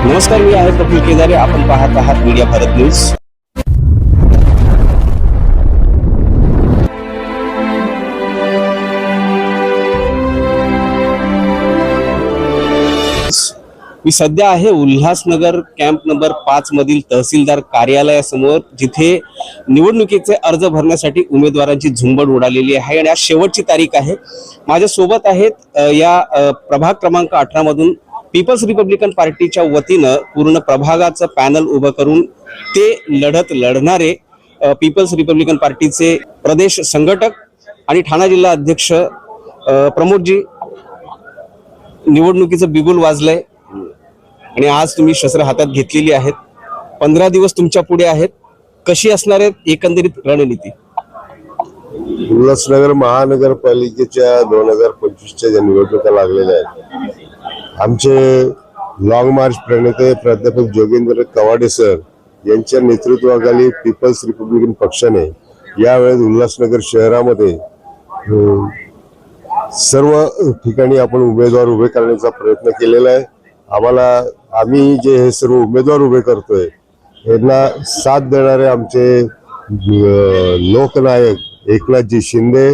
नमस्कार मी आहे कपिल केदारे. आपण पाहत आहात मीडिया भारत न्यूज. मी सध्या आहे उल्हासनगर कॅम्प नंबर पाच मधील तहसीलदार कार्यालयासमोर जिथे निवडणुकीचे अर्ज भरण्यासाठी उमेदवारांची झुंबड उडालेली आहे आणि आज शेवटची तारीख आहे. माझ्या सोबत आहेत या प्रभाग क्रमांक अठरा मधून पीपल्स रिपब्लिकन पार्टीच्या वतीनं पूर्ण प्रभागाचं पॅनल उभं करून ते लढत लढणारे पीपल्स रिपब्लिकन पार्टीचे प्रदेश संघटक आणि ठाणा जिल्हा अध्यक्ष प्रमोदजी निवडणुकीचं बिगुल वाजलंय आणि आज तुम्ही शस्त्र हातात घेतलेली आहेत. पंधरा दिवस तुमच्यापुढे आहेत. कशी असणार आहेत एकंदरीत रणनीती? उल्हासनगर महानगरपालिकेच्या दोन हजार पंचवीसच्या ज्या निवडणुका लागलेल्या आहेत आमचे लॉंग मार्च प्रणेते प्राध्यापक जोगेंद्र कवाडे सर यांच्या नेतृत्वाखाली पीपल्स रिपब्लिकन पक्षाने यावेळेस उल्हासनगर शहरामध्ये सर्व ठिकाणी आपण उमेदवार उभे करण्याचा प्रयत्न केलेला आहे. आम्हाला आम्ही जे हे सर्व उमेदवार उभे करतोय यांना साथ देणारे आमचे लोकनायक एकनाथजी शिंदे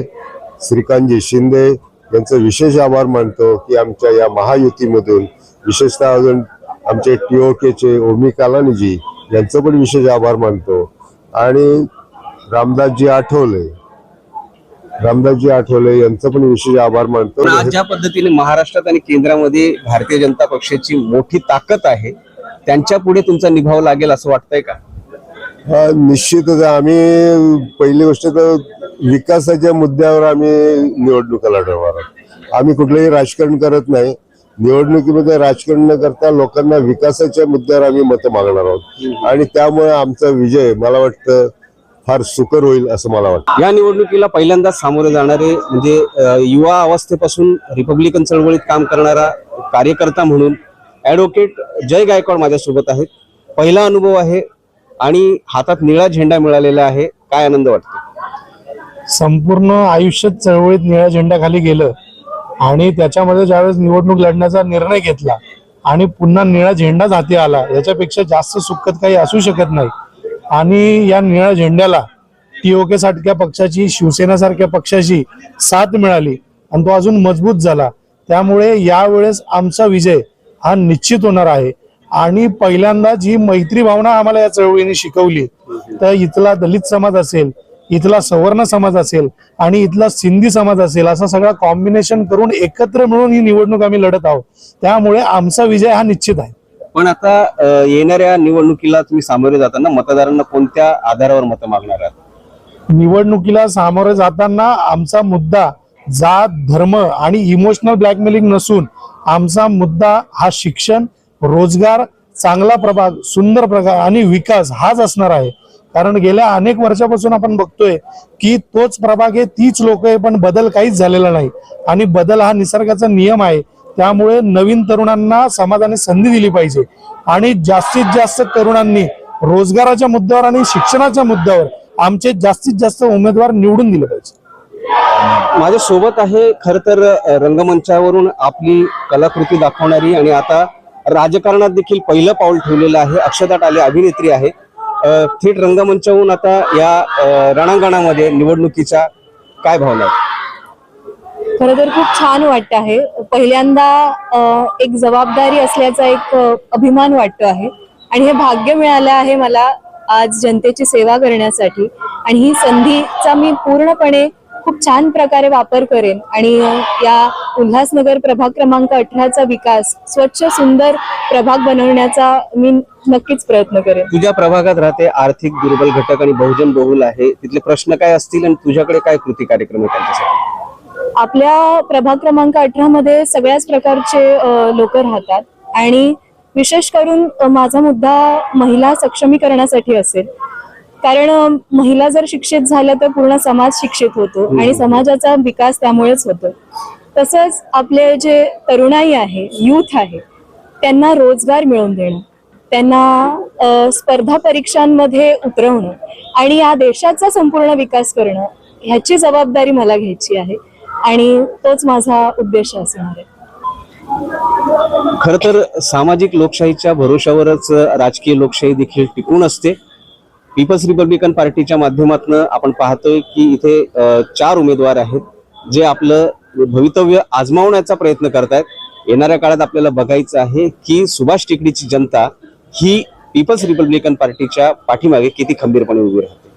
श्रीकांतजी शिंदे यांचं विशेष आभार मानतो की आमच्या या महायुतीमधून विशेषतः अजून आमचे टीओकेचे ओमी कालानीजी यांचं पण विशेष आभार मानतो. आणि रामदासजी आठवले रामदासजी आठवले यांचं पण विशेष आभार मानतो. आज ज्या पद्धतीने महाराष्ट्रात आणि केंद्रामध्ये भारतीय जनता पक्षाची मोठी ताकद आहे त्यांच्या पुढे तुमचा निभाव लागेल असं वाटतंय का? निश्चितच. आम्ही पहिली गोष्ट तर विकासाच्या मुद्द्यावर आम्ही निवडणुका लढवणार आहोत आम्ही कुठलंही राजकारण करत नाही. निवडणुकीमध्ये राजकारण न करता लोकांना विकासाच्या मुद्द्यावर आम्ही मतं मागणार आहोत. आणि त्यामुळे आमचा विजय मला वाटतं फार सुकर होईल असं मला वाटतं. या निवडणुकीला पहिल्यांदाच सामोरे जाणारे म्हणजे युवा अवस्थेपासून रिपब्लिकन चळवळीत काम करणारा कार्यकर्ता म्हणून ॲडव्होकेट जय गायकवाड माझ्यासोबत आहेत. पहिला अनुभव आहे आणि हातात निळा झेंडा मिळालेला आहे. काय आनंद वाटतो? संपूर्ण आयुष्य चळवळीत निळ्या झेंड्याखाली गेलं आणि त्याच्यामध्ये ज्यावेळेस निवडणूक लढण्याचा निर्णय घेतला आणि पुन्हा निळा झेंडाच हाती आला याच्यापेक्षा जास्त सुखद काही असू शकत नाही. आणि या निळ्या झेंड्याला टीओके सारख्या पक्षाची शिवसेना सारख्या पक्षाची साथ मिळाली आणि तो अजून मजबूत झाला. त्यामुळे यावेळेस आमचा विजय हा निश्चित होणार आहे. आणि पहिल्यांदा जी मैत्री भावना आम्हाला या चळवळीने शिकवली. तर इथला दलित समाज असेल इथला सवर्ण समाज असेल आणि इथला सिंधी समाज असेल असा सगळा कॉम्बिनेशन करून एकत्र मिळून ही निवडणूक आम्ही लढत आहोत. त्यामुळे आमचा विजय हा निश्चित आहे. पण आता येणाऱ्या निवडणुकीला तुम्ही सामोरे जाताना मतदारांना कोणत्या आधारावर मतं मागणार आहात? निवडणुकीला सामोरे जाताना आमचा मुद्दा जात धर्म आणि इमोशनल ब्लॅकमेलिंग नसून आमचा मुद्दा हा शिक्षण रोजगार चांगला प्रभाग सुंदर प्रभाग आणि विकास हाच असणार आहे. कारण गेल्या अनेक वर्षापासून आपण बघतोय की तोच प्रभाग आहे तीच लोक आहे पण बदल काहीच झालेला नाही. आणि बदल हा निसर्गाचा नियम आहे. त्यामुळे नवीन तरुणांना समाजाने संधी दिली पाहिजे. आणि जास्तीत जास्त तरुणांनी रोजगाराच्या मुद्द्यावर आणि शिक्षणाच्या मुद्द्यावर आमचे जास्तीत जास्त उमेदवार निवडून दिले पाहिजे. माझ्या सोबत आहे खर तर रंगमंचावरून आपली कलाकृती दाखवणारी आणि आता राजकारणात देखील पहिलं पाऊल ठेवलेलं आहे. अक्षता टाले अभिनेत्री आहे. थेट रंगमंचावरून आता या रणांगणामध्ये निवडणुकीच्या काय भावना आहेत? खर तर खूप छान वाटत आहे. पहिल्यांदा एक जबाबदारी असल्याचा एक अभिमान वाटतो आहे. आणि हे भाग्य मिळालं आहे मला आज जनतेची सेवा करण्यासाठी. आणि ही संधीचा मी पूर्णपणे खूप छान प्रकारे वापर करेन. आणि या उल्हासनगर प्रभाग क्रमांक अठराचा विकास स्वच्छ सुंदर प्रभाग बनवण्याचा मी नक्कीच प्रयत्न करेन. तुझ्या प्रभागात राहते आर्थिक दुर्बल घटक आणि बहुजन बहुल आहे. तिथले प्रश्न काय असतील आणि तुझ्याकडे काय कृती कार्यक्रम आहे त्यांच्यासाठी? आपल्या प्रभाग क्रमांक अठरा मध्ये सगळ्याच प्रकारचे लोक राहतात. आणि विशेष करून माझा मुद्दा महिला सक्षमीकरणासाठी असेल. कारण महिला जर शिक्षित झाल्या तर पूर्ण समाज शिक्षित होतो आणि समाजाचा विकास त्यामुळेच होतो. तसंच आपले जे तरुणाई आहे युथ आहे त्यांना रोजगार मिळवून देणं त्यांना स्पर्धा परीक्षांमध्ये उतरवणं आणि या देशाचा संपूर्ण विकास करणं ह्याची जबाबदारी मला घ्यायची आहे आणि तोच माझा उद्देश असणार आहे. खर तर सामाजिक लोकशाहीच्या भरोशावरच राजकीय लोकशाही देखील टिकून असते. पीपल्स रिपब्लिकन पार्टीच्या माध्यमातून आपण पाहतोय की इथे चार उमेदवार आहेत जे आपलं भवितव्य आजमावण्याचा प्रयत्न करतायत. येणाऱ्या काळात आपल्याला बघायचं आहे की सुभाष टेकडीची जनता ही पीपल्स रिपब्लिकन पार्टीच्या पाठीमागे किती खंबीरपणे उभी राहते.